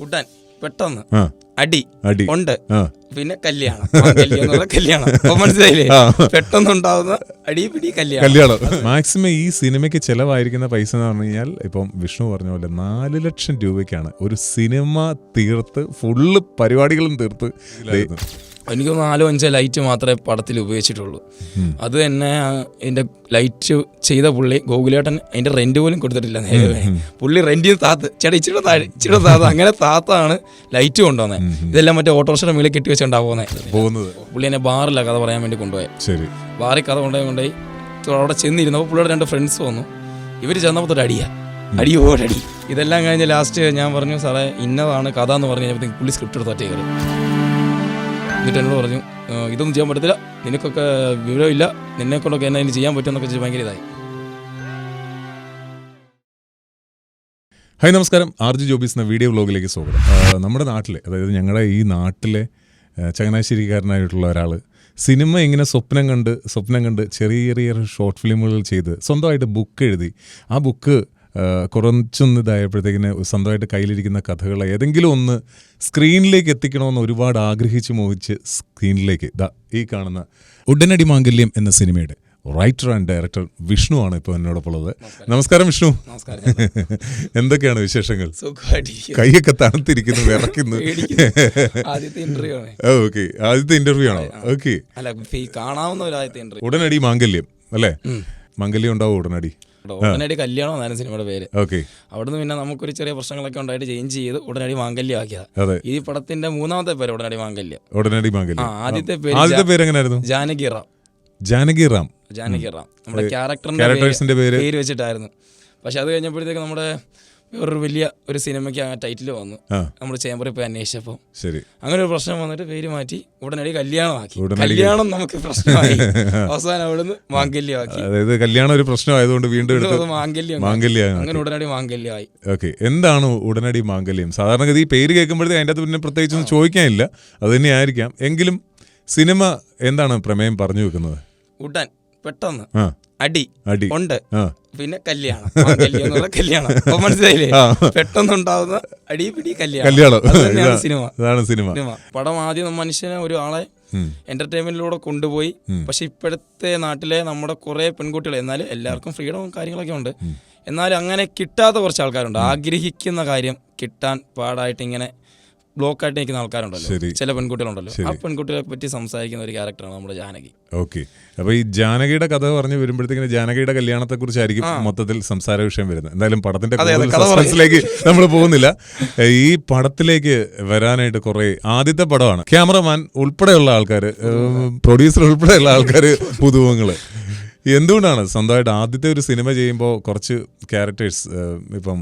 ഉടൻ പെട്ടെന്ന് അടി അടി. ഉണ്ട്. പിന്നെ കല്യാണം. കല്യാണം മനസ്സിലായില്ലേ? പെട്ടെന്ന് ഉണ്ടാവുന്ന അടി പിടി കല്യാണം. കല്യാണം. മാക്സിമം ഈ സിനിമയ്ക്ക് ചെലവായിരിക്കുന്ന പൈസ എന്ന് പറഞ്ഞു കഴിഞ്ഞാൽ ഇപ്പം വിഷ്ണു പറഞ്ഞ പോലെ നാല് ലക്ഷം രൂപയ്ക്കാണ് ഒരു സിനിമ തീർത്ത് ഫുള്ള് പരിപാടികളും തീർത്ത്. എനിക്ക് നാലോ അഞ്ചോ ലൈറ്റ് മാത്രമേ പടത്തിൽ ഉപയോഗിച്ചിട്ടുള്ളൂ. അത് തന്നെ എന്റെ ലൈറ്റ് ചെയ്ത പുള്ളി ഗോകുലേട്ടൻ അതിന്റെ റെന്റ് പോലും കൊടുത്തിട്ടില്ല നേരെ. പുള്ളി റെന്റിന് താത്ത് ചേട്ടാ ഇച്ചിരി താഴെ ഇച്ചിരി താത്ത അങ്ങനെ താത്താണ് ലൈറ്റ് കൊണ്ടുവന്നത് ഇതെല്ലാം മറ്റേ ഓട്ടോറിക്ഷയുടെ മേളിൽ കെട്ടി വെച്ചുകൊണ്ടാ പോകുന്നത്. പുള്ളി എന്നെ ബാറിലാണ് കഥ പറയാൻ വേണ്ടി കൊണ്ടുപോയി. ശരി. ബാറിൽ കഥ കൊണ്ടുപോയി കൊണ്ടുപോയി അവിടെ ചെന്നിരുന്നപ്പോൾ പുള്ളിയുടെ രണ്ട് ഫ്രണ്ട്സ് വന്നു. ഇവർ ചെന്നപ്പോൾ ഒരു അടിയാ. അടി ഓടടി ഇതെല്ലാം കഴിഞ്ഞ് ലാസ്റ്റ് ഞാൻ പറഞ്ഞു സാറേ ഇന്നതാണ് കഥ എന്ന് പറഞ്ഞു കഴിഞ്ഞപ്പോഴത്തേക്ക് പുള്ളി സ്ക്രിപ്റ്റ് എടുത്ത് ഒറ്റ കയറി. എന്നിട്ട് എന്നോട് പറഞ്ഞു ഇതൊന്നും ചെയ്യാൻ പറ്റത്തില്ല. നിനക്കൊക്കെ വിവരമില്ല. നിന്നെ കൊണ്ടൊക്കെ എന്നെ ഇനി ചെയ്യാൻ പറ്റുമെന്നൊക്കെ വെച്ച് ഭയങ്കര ഇതായി. ഹായ് നമസ്കാരം. ആർ ജി ജോബീസ് എന്ന വീഡിയോ വ്ലോഗിലേക്ക് സ്വാഗതം. നമ്മുടെ നാട്ടിലെ അതായത് ഞങ്ങളുടെ ഈ നാട്ടിലെ ചങ്ങനാശ്ശേരിക്കാരനായിട്ടുള്ള ഒരാൾ സിനിമ ഇങ്ങനെ സ്വപ്നം കണ്ട് സ്വപ്നം കണ്ട് ചെറിയ ചെറിയ ഷോർട്ട് ഫിലിമുകൾ ചെയ്ത് സ്വന്തമായിട്ട് ബുക്ക് എഴുതി. ആ ബുക്ക് കുറച്ചൊന്ന് ഇതായപ്പോഴത്തേക്കിന് സ്വന്തമായിട്ട് കയ്യിലിരിക്കുന്ന കഥകൾ ഏതെങ്കിലും ഒന്ന് സ്ക്രീനിലേക്ക് എത്തിക്കണമെന്ന് ഒരുപാട് ആഗ്രഹിച്ച് മോഹിച്ച് സ്ക്രീനിലേക്ക് ഇതാ ഈ കാണുന്ന ഉടനടി മാംഗല്യം എന്ന സിനിമയുടെ റൈറ്റർ ആൻഡ് ഡയറക്ടർ വിഷ്ണു ആണ് ഇപ്പോൾ എന്നോടൊപ്പം ഉള്ളത്. നമസ്കാരം. വിഷ്ണു. നമസ്കാരം എന്തൊക്കെയാണ് വിശേഷങ്ങൾ? കൈയൊക്കെ തണുത്തിരിക്കുന്നു വിറക്കുന്നു ഓക്കെ. ആദ്യത്തെ ഇന്റർവ്യൂ ആണോ? ഓക്കെ. ഉടനടി മാംഗല്യം അല്ലേ? മാംഗല്യം ഉണ്ടാവും ഉടനടി? ഉടനടി കല്യാണം എന്നായിരുന്നു സിനിമയുടെ പേര്. ഓക്കെ. അവിടുന്ന് പിന്നെ നമുക്കൊരു ചെറിയ പ്രശ്നങ്ങളൊക്കെ ഉണ്ടായിട്ട് ചേഞ്ച് ചെയ്ത് ഉടനടി മാംഗല്യം ആക്കിയത്. ഈ പടത്തിന്റെ മൂന്നാമത്തെ പേര് ഉടനടി മാംഗല്യം. ഉടനടി മാംഗല്യ. ആദ്യത്തെ പേര് ആദ്യത്തെ പേര് എങ്ങനെയായിരുന്നു? ജാനകി റാം. ജാനകി റാം. ജാനകി റാം. നമ്മുടെ ക്യാരക്ടറിന്റെ പേര്. പേര് വെച്ചിട്ടായിരുന്നു. പക്ഷെ അത് കഴിഞ്ഞപ്പോഴത്തേക്ക് നമ്മുടെ വേറൊരു വലിയ ഒരു സിനിമയ്ക്ക് ആ ടൈറ്റിൽ വന്നു. നമ്മൾ ചേമ്പറിൽ പോയി അന്വേഷിച്ചപ്പോൾ ശരി. അങ്ങനെ ഒരു പ്രശ്നം വന്നിട്ട് പേര് മാറ്റി ഉടനടി കല്യാണമാക്കി. കല്യാണം നമുക്ക് പ്രശ്നമായി. അവസാനം അവിടുന്ന് മാംഗല്യമാക്കി. അതായത് കല്യാണം ഒരു പ്രശ്നമായതുകൊണ്ട് വീണ്ടും മാംഗല്യം മാംഗല്യം അങ്ങനെ ഉടനടി മാംഗല്യമായി. ഓക്കെ. എന്താണ് ഉടനടി മാംഗല്യം? സാധാരണഗതി പേര് കേൾക്കുമ്പോഴത്തേക്ക് അതിന്റെ അകത്ത് പിന്നെ പ്രത്യേകിച്ചൊന്നും ചോദിക്കാനില്ല. അത് തന്നെയായിരിക്കാം എങ്കിലും സിനിമ എന്താണ് പ്രമേയം പറഞ്ഞു വെക്കുന്നത്? ഉടൻ പെട്ടെന്ന് ആ. അടി. അടി. ഉണ്ട്. പിന്നെ കല്യാണം. മാംഗല്യം കല്യാണം. അപ്പൊ മനസ്സിലായില്ലേ? പെട്ടെന്ന് പെട്ടെന്നുണ്ടാവുന്ന അടി പിടി കല്യാണം. കല്യാണം. സിനിമ. അതാണ് സിനിമ. സിനിമ. പടം ആദ്യം മനുഷ്യനെ ഒരു ആളെ എന്റർടൈൻമെന്റിലൂടെ കൊണ്ടുപോയി. പക്ഷെ ഇപ്പോഴത്തെ നാട്ടിലെ നമ്മുടെ കുറെ പെൺകുട്ടികൾ എന്നാലും എല്ലാവർക്കും ഫ്രീഡവും കാര്യങ്ങളൊക്കെ ഉണ്ട്. എന്നാലും അങ്ങനെ കിട്ടാത്ത കുറച്ച് ആൾക്കാരുണ്ട്. ആഗ്രഹിക്കുന്ന കാര്യം കിട്ടാൻ പാടായിട്ട് ഇങ്ങനെ ബ്ലോക്ക് ആയിട്ട് നിൽക്കുന്ന ആൾക്കാരുണ്ടല്ലോ. ചില പെൺകുട്ടികളുണ്ടല്ലോ. ആ പെൺകുട്ടികളെ പറ്റി സംസാരിക്കുന്ന ഒരു ക്യാരക്ടറാണ് നമ്മുടെ ജാനകി. ഓക്കെ. അപ്പൊ ഈ ജാനകിയുടെ കഥ പറഞ്ഞു വരുമ്പോഴത്തേക്കിന് ജാനകിയുടെ കല്യാണത്തെ കുറിച്ചായിരിക്കും മൊത്തത്തിൽ സംസാര വിഷയം വരുന്നത്. എന്തായാലും പടത്തിന്റെ. സസ്പെൻസിലേക്ക് നമ്മൾ പോകുന്നില്ല. ഈ പടത്തിലേക്ക് വരാനായിട്ട് കുറെ ആദ്യത്തെ പടമാണ്. ക്യാമറമാൻ ഉൾപ്പെടെയുള്ള ആൾക്കാർ പ്രൊഡ്യൂസർ ഉൾപ്പെടെയുള്ള ആൾക്കാർ പുതുവങ്ങൾ എന്തുകൊണ്ടാണ് സ്വന്തമായിട്ട് ആദ്യത്തെ ഒരു സിനിമ ചെയ്യുമ്പോൾ കുറച്ച് ക്യാരക്ടേഴ്സ് ഇപ്പം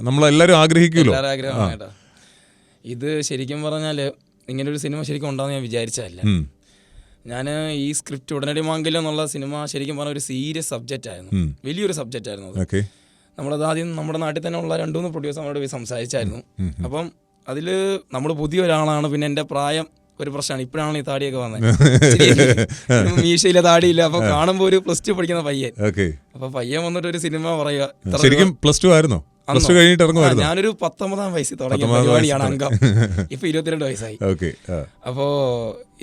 നമ്മളെല്ലാവരും ആഗ്രഹിക്കുമല്ലോ ഇത് ശരിക്കും പറഞ്ഞാൽ ഇങ്ങനെ ഒരു സിനിമ ശരിക്കും ഉണ്ടാകുന്ന ഞാൻ വിചാരിച്ചതല്ല. ഞാൻ ഈ സ്ക്രിപ്റ്റ് ഉടനടി മാങ്കില്ല എന്നുള്ള സിനിമ ശരിക്കും പറഞ്ഞ ഒരു സീരിയസ് സബ്ജക്റ്റ് ആയിരുന്നു. വലിയൊരു സബ്ജക്റ്റ് ആയിരുന്നു അത്. നമ്മളത് ആദ്യം നമ്മുടെ നാട്ടിൽ തന്നെ ഉള്ള രണ്ടു മൂന്ന് പ്രൊഡ്യൂസർ നമ്മളോട് പോയി സംസാരിച്ചായിരുന്നു. അപ്പം അതിൽ നമ്മൾ പുതിയ ഒരാളാണ് പിന്നെ എന്റെ പ്രായം ഒരു പ്രശ്നമാണ്. ഇപ്പോഴാണ് ഈ താടിയൊക്കെ വന്നത്. മീശയിലെ താടിയില്ല. അപ്പൊ കാണുമ്പോൾ ഒരു പ്ലസ് ടു പഠിക്കുന്ന പയ്യൻ. അപ്പൊ പയ്യൻ വന്നിട്ട് ഒരു സിനിമ പറയുക. ശരിക്കും പ്ലസ് ടു ആയിരുന്നോ? പ്ലസ് കഴിഞ്ഞിട്ട് ഇറങ്ങുമായിരുന്നോ? ഞാനൊരു പത്തൊമ്പതാം വയസ്സിൽ തുടങ്ങിയ പരിപാടിയാണ് അംഗം. ഇപ്പൊ ഇരുപത്തിരണ്ട് വയസ്സായി. ഓക്കെ അപ്പോ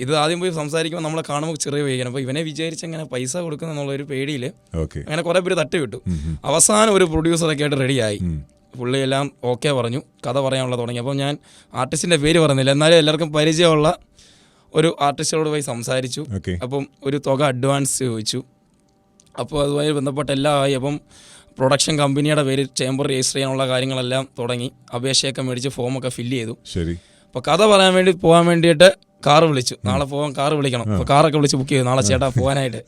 ഇത് ആദ്യം പോയി സംസാരിക്കുമ്പോൾ നമ്മളെ കാണുമ്പോൾ ചെറിയ വൈകണം അപ്പോൾ ഇവനെ വിചാരിച്ച് എങ്ങനെ പൈസ കൊടുക്കുന്ന എന്നുള്ള ഒരു പേടിയിൽ അങ്ങനെ കുറേ പേര് തട്ടി വിട്ടു. അവസാനം ഒരു പ്രൊഡ്യൂസറൊക്കെ ആയിട്ട് റെഡിയായി പുള്ളി എല്ലാം ഓക്കെ പറഞ്ഞു. കഥ പറയാനുള്ള തുടങ്ങി. അപ്പോൾ ഞാൻ ആർട്ടിസ്റ്റിന്റെ പേര് പറഞ്ഞില്ല. എന്നാലും എല്ലാവർക്കും പരിചയമുള്ള ഒരു ആർട്ടിസ്റ്റോട് പോയി സംസാരിച്ചു. അപ്പം ഒരു തുക അഡ്വാൻസ് ചോദിച്ചു. അപ്പോൾ അതുമായി ബന്ധപ്പെട്ട എല്ലാം ആയി. അപ്പം പ്രൊഡക്ഷൻ കമ്പനിയുടെ പേര് ചേംബർ രജിസ്റ്റർ ചെയ്യാനുള്ള കാര്യങ്ങളെല്ലാം തുടങ്ങി. അപേക്ഷയൊക്കെ മേടിച്ച് ഫോമൊക്കെ ഫില്ല് ചെയ്തു. ശരി. അപ്പോൾ കഥ പറയാൻ വേണ്ടി പോകാൻ വേണ്ടിയിട്ട് കാർ വിളിച്ചു. നാളെ പോകാൻ കാർ വിളിക്കണം. അപ്പോൾ കാറൊക്കെ വിളിച്ച് ബുക്ക് ചെയ്തു. നാളെ ചേട്ടാ പോകാനായിട്ട്.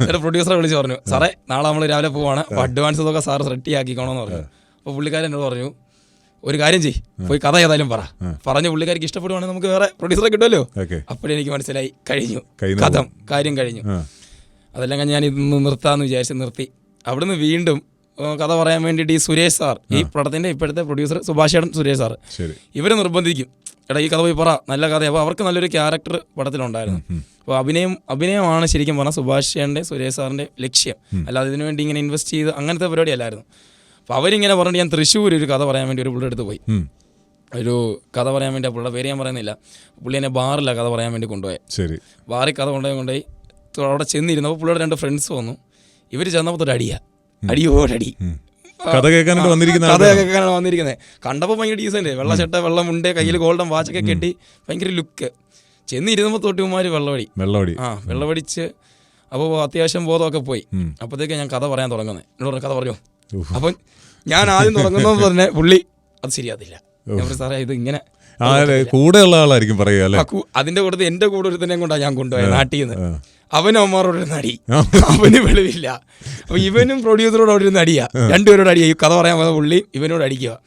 എന്നിട്ട് പ്രൊഡ്യൂസറെ വിളിച്ച് പറഞ്ഞു സാറേ നാളെ നമ്മൾ രാവിലെ പോവാണ്. അപ്പോൾ അഡ്വാൻസ് ഇതൊക്കെ സാർ റെഡി ആക്കിക്കോണമെന്ന് പറഞ്ഞു. അപ്പോൾ പുള്ളിക്കാരൻ എന്നോട് പറഞ്ഞു ഒരു കാര്യം ചെയ് പോയി കഥ ഏതായാലും പറ. പറഞ്ഞു പുള്ളിക്കാർക്ക് ഇഷ്ടപ്പെടുവാണെങ്കിൽ നമുക്ക് വേറെ പ്രൊഡ്യൂസറെ കിട്ടുമല്ലോ. അപ്പോഴെനിക്ക് എനിക്ക് മനസ്സിലായി കഴിഞ്ഞു. കഥം കാര്യം കഴിഞ്ഞു. അതെല്ലാം ഞാൻ ഇന്ന് നിർത്താമെന്ന് വിചാരിച്ച് നിർത്തി. അവിടുന്ന് വീണ്ടും കഥ പറയാൻ വേണ്ടിയിട്ട് ഈ സുരേഷ് സാർ ഈ പടത്തിന്റെ ഇപ്പോഴത്തെ പ്രൊഡ്യൂസർ സുഭാഷേടൻ സുരേഷ് സാർ ശരി. ഇവരെ നിർബന്ധിക്കും. എടാ ഈ കഥ പോയി പറ നല്ല കഥ അപ്പോൾ അവർക്ക് നല്ലൊരു ക്യാരക്ടർ പടത്തിലുണ്ടായിരുന്നു. അപ്പോൾ അഭിനയം അഭിനയമാണ് ശരിക്കും പറഞ്ഞാൽ സുഭാഷ് ചേട്ടന്റെ സുരേഷ് സാറിന്റെ ലക്ഷ്യം. അല്ലാതെ ഇതിനു വേണ്ടി ഇങ്ങനെ ഇൻവെസ്റ്റ് ചെയ്ത് അങ്ങനത്തെ പരിപാടി അല്ലായിരുന്നു. അപ്പോൾ അവരിങ്ങനെ പറഞ്ഞിട്ട് ഞാൻ തൃശ്ശൂർ ഒരു കഥ പറയാൻ വേണ്ടി ഒരു പുള്ളിയുടെ അടുത്ത് പോയി. ഒരു കഥ പറയാൻ വേണ്ടി ആ പുള്ളിയുടെ പേര് ഞാൻ പറയുന്നില്ല. പുള്ളി എന്നെ ബാറില്ല കഥ പറയാൻ വേണ്ടി കൊണ്ടുപോയി. ശരി. ബാറിൽ കഥ കൊണ്ടുപോയി കൊണ്ടുപോയി. അവിടെ ചെന്നിരുന്നപ്പോൾ പുള്ളിയുടെ രണ്ട് ഫ്രണ്ട്സ് വന്നു. ഇവർ ചെന്നപ്പോൾ ഒരു അടിയാ അടിയോടടി അടി കഥ കേൾക്കാനായിട്ട് വന്നിരിക്കുന്ന കഥ. കേൾക്കാനാണ് വന്നിരിക്കുന്നത് കണ്ടപ്പോൾ ഭയങ്കര ഡീസന്റ് വെള്ള ചട്ട വെള്ളം മുണ്ടേ കയ്യിൽ ഗോൾഡൻ വാച്ചൊക്കെ കെട്ടി ഭയങ്കര ലുക്ക്. ചെന്ന് ചെന്നിരുന്നപ്പോൾ തൊട്ടുമാര് വെള്ളവടി. വെള്ളവടി. ആ വെള്ളവടിച്ച് അപ്പോൾ അത്യാവശ്യം ബോധമൊക്കെ പോയി. അപ്പോഴത്തേക്ക് ഞാൻ കഥ പറയാൻ തുടങ്ങുന്നത് എന്നോട് പറഞ്ഞു കഥ പറഞ്ഞു. അപ്പം ഞാൻ ആദ്യം തുടങ്ങുന്ന പറഞ്ഞ പുള്ളി അത് ശരിയാതില്ല സാറേ ഇത് ഇങ്ങനെ കൂടെയുള്ള ആളായിരിക്കും പറയുക അതിന്റെ കൂടെ എന്റെ കൂടെ ഒരുത്തനെ കൊണ്ടാണ് ഞാൻ കൊണ്ടുപോയത് നാട്ടിൽ നിന്ന്. അമ്മാരോട് ഒരു നടി. അവന് വെളിവില്ല. അപ്പൊ ഇവനും പ്രൊഡ്യൂസറോട് അവിടെ ഇരുന്ന് അടിയാ രണ്ടുപേരോട് അടിയാ ഈ കഥ പറയാൻ പോകുന്ന പുള്ളി ഇവനോട് അടിക്കുക.